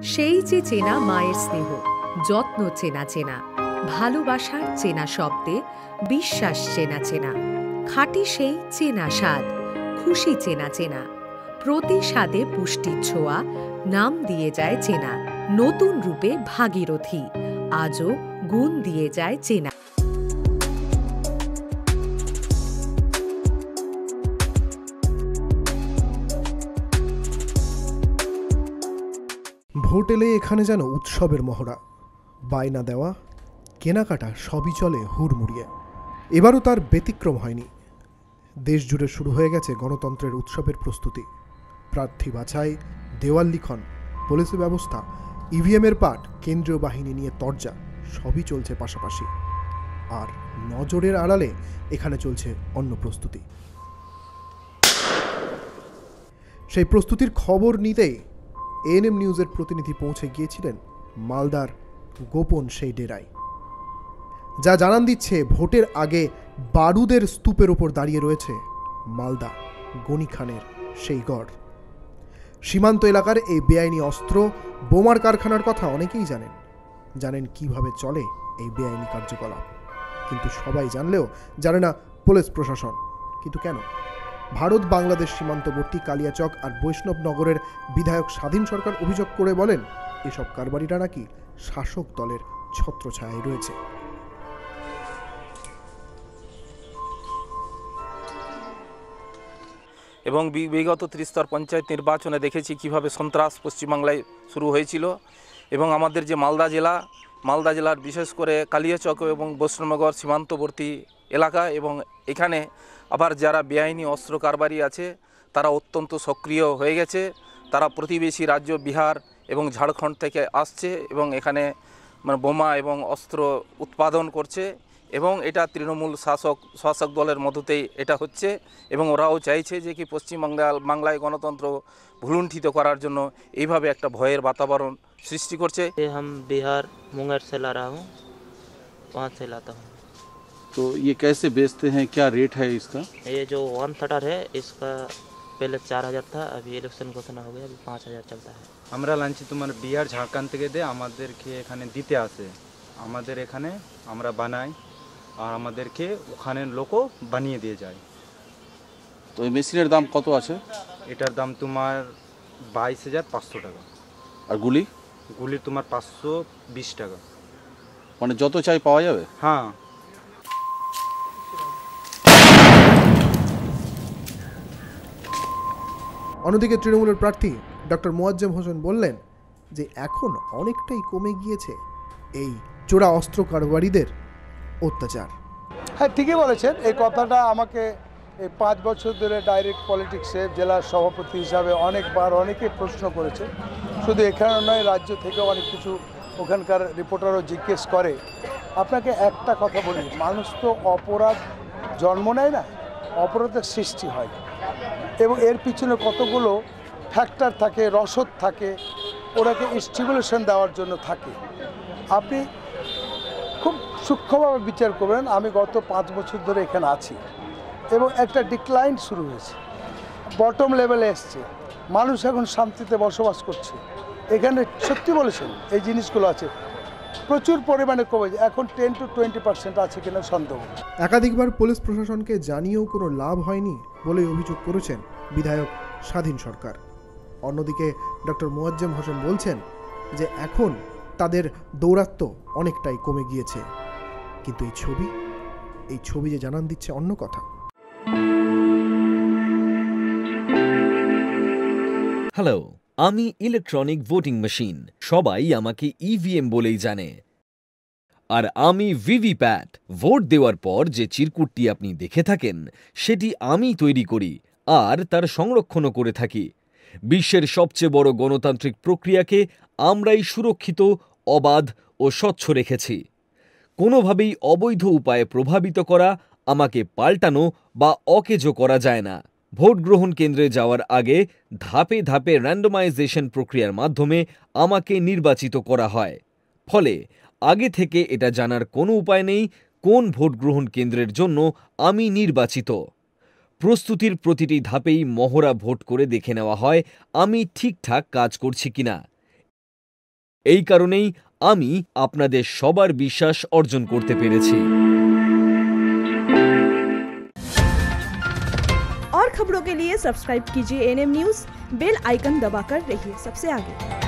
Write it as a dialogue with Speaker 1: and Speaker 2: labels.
Speaker 1: সেই যে চেনা মায়ের স্নেহ, যত্ন চেনা চেনা, ভালোবাসার চেনা শব্দে বিশ্বাস চেনা চেনা, খাঁটি সেই চেনা স্বাদ, খুশি চেনা চেনা, প্রতি স্বাদে পুষ্টির ছোঁয়া, নাম দিয়ে যায় চেনা, নতুন রূপে ভাগীরথী, আজও গুণ দিয়ে যায় চেনা।
Speaker 2: ভোট এলে এখানে যেন উৎসবের মহড়া। বায়না দেওয়া, কেনাকাটা সবই চলে হুড়মুড়িয়ে। এবারও তার ব্যতিক্রম হয়নি। দেশ জুড়ে শুরু হয়ে গেছে গণতন্ত্রের উৎসবের প্রস্তুতি। প্রার্থী বাছাই, দেওয়াল লিখন পুলিশি ব্যবস্থা, ইভিএমের পাঠ, কেন্দ্রীয় বাহিনী নিয়ে তরজা, সবই চলছে পাশাপাশি। আর নজরের আড়ালে এখানে চলছে অন্য প্রস্তুতি। সেই প্রস্তুতির খবর নিতেই এএনএম নিউজের প্রতিনিধি পৌঁছে গিয়েছিলেন মালদার গোপন সেই ডেরায়। যা জানান দিচ্ছে ভোটের আগে বারুদের স্তূপের ওপর দাঁড়িয়ে রয়েছে মালদা গনি খানের সেই গড়। সীমান্ত এলাকার এই বেআইনি অস্ত্র, বোমার কারখানার কথা অনেকেই জানেন। জানেন কীভাবে চলে এই বেআইনি কার্যকলাপ। কিন্তু সবাই জানলেও জানে না পুলিশ প্রশাসন। কিন্তু কেন? ভারত বাংলাদেশ সীমান্তবর্তী কালিয়াচক আর বৈষ্ণবনগরের বিধায়ক স্বাধীন সরকার অভিযোগ করে বলেন, এসব কারবারিরা নাকি শাসক দলের ছত্রছায়ায় রয়েছে।
Speaker 3: এবং বিগত ত্রিস্তর পঞ্চায়েত নির্বাচনে দেখেছি কীভাবে সন্ত্রাস পশ্চিমবাংলায় শুরু হয়েছিল। এবং আমাদের যে মালদা জেলা মালদা জেলার বিশেষ করে কালিয়াচক এবং বৈষ্ণবনগর সীমান্তবর্তী এলাকা এবং এখানে আবার যারা বেআইনি অস্ত্র কারবারি আছে, তারা অত্যন্ত সক্রিয় হয়ে গেছে। তারা প্রতিবেশী রাজ্য বিহার এবং ঝাড়খণ্ড থেকে আসছে এবং এখানে মানে বোমা এবং অস্ত্র উৎপাদন করছে এবং এটা তৃণমূল শাসক শাসক দলের মধ্যতেই এটা হচ্ছে এবং ওরাও চাইছে যে কি পশ্চিমবাংলাল বাংলায় গণতন্ত্র ভুলুণ্ঠিত করার জন্য এইভাবে একটা ভয়ের বাতাবরণ সৃষ্টি করছে
Speaker 4: ये हम बिहार मुंगेर से ला रहा हूँ वहाँ से लाता हूँ
Speaker 5: तो ये कैसे बेचते हैं क्या रेट है इसका
Speaker 4: ये जो वन थटर है इसका पहले चार हज़ार था अभी इलेक्शन घोषणा हो गया अभी पाँच हज़ार चलता है
Speaker 6: আমরা লাঞ্চি তোমার বিহার ঝাড়খণ্ড থেকে দিয়ে আমাদেরকে এখানে দিতে আসে আমাদের এখানে আমরা বানাই আর আমাদেরকে ওখানে লোকও বানিয়ে দিয়ে যায়
Speaker 5: তো এই মেশিনের দাম কত আছে
Speaker 6: এটার দাম তোমার বাইশ হাজার পাঁচশো টাকা
Speaker 5: আর গুলি
Speaker 6: গুলি তোমার পাঁচশো বিশ টাকা।
Speaker 5: মানে যত চাই পাওয়া যাবে?
Speaker 6: হ্যাঁ।
Speaker 2: অন্যদিকে তৃণমূলের প্রার্থী ডক্টর মোয়াজ্জেম হোসেন বললেন যে এখন অনেকটাই কমে গিয়েছে এই চোরা অস্ত্র কারবারিদের অত্যাচার।
Speaker 7: হ্যাঁ ঠিকই বলেছেন। এই কথাটা আমাকে এই পাঁচ বছর ধরে ডাইরেক্ট পলিটিক্সে জেলার সভাপতি হিসাবে অনেকবার অনেকে প্রশ্ন করেছে শুধু এখানে নয়, রাজ্য থেকেও অনেক কিছু ওখানকার রিপোর্টারও জিজ্ঞেস করে। আপনাকে একটা কথা বলি, মানুষ তো অপরাধ জন্ম নেয় না, অপরাধের সৃষ্টি হয়। এবং এর পিছনে কতগুলো ফ্যাক্টর থাকে, রসদ থাকে ওনাকে স্টিমুলেশন দেওয়ার জন্য থাকে। আপনি খুব সূক্ষ্মভাবে বিচার করবেন, আমি গত পাঁচ বছর ধরে এখানে আছি। এবং একটা ডিক্লাইন শুরু হয়েছে। বটম লেভেলে এসছে। মানুষ এখন শান্তিতে বসবাস করছে। এখানে সত্যি বলেছেন এই জিনিসগুলো আছে। প্রচুর পরিমাণে কমেছে এখন টেন টু টোয়েন্টি পার্সেন্ট আছে কিনা সন্দেহ।
Speaker 2: একাধিকবার পুলিশ প্রশাসনকে জানিয়েও কোনো লাভ হয়নি বলে অভিযোগ করেছেন বিধায়ক স্বাধীন সরকার। অন্যদিকে ডক্টর মোয়াজ্জেম হোসেন বলছেন যে এখন তাদের দৌরাত্ম্য অনেকটাই কমে গিয়েছে। কিন্তু এই ছবি এই ছবি যে জানান দিচ্ছে অন্য কথা।
Speaker 8: হ্যালো আমি ইলেকট্রনিক ভোটিং মেশিন সবাই আমাকে ইভিএম বলেই জানে। আর আমি ভিভিপ্যাট ভোট দেওয়ার পর যে চিরকুটটি আপনি দেখে থাকেন, সেটি আমি তৈরি করি, আর তার সংরক্ষণও করে থাকি। বিশ্বের সবচেয়ে বড় গণতান্ত্রিক প্রক্রিয়াকে আমরাই সুরক্ষিত, অবাধ ও স্বচ্ছ রেখেছি। কোনোভাবেই অবৈধ উপায়ে প্রভাবিত করা, আমাকে পাল্টানো বা অকেজো করা যায় না। ভোট গ্রহণ কেন্দ্রে যাওয়ার আগে ধাপে ধাপে র্যান্ডমাইজেশন প্রক্রিয়ার মাধ্যমে আমাকে নির্বাচিত করা হয়। ফলে আগে থেকে এটা জানার কোনো উপায় নেই কোন ভোট গ্রহণ কেন্দ্রের জন্য আমি নির্বাচিত। প্রস্তুতির প্রতিটি ধাপেই মহড়া ভোট করে দেখে নেওয়া হয় আমি ঠিকঠাক কাজ করছি কিনা। এই কারণেই আমি আপনাদের সবার বিশ্বাস অর্জন করতে পেরেছি।
Speaker 9: खबरों के लिए सब्सक्राइब कीजिए एनएम न्यूज़ बेल आइकन दबाकर रहिए। सबसे आगे।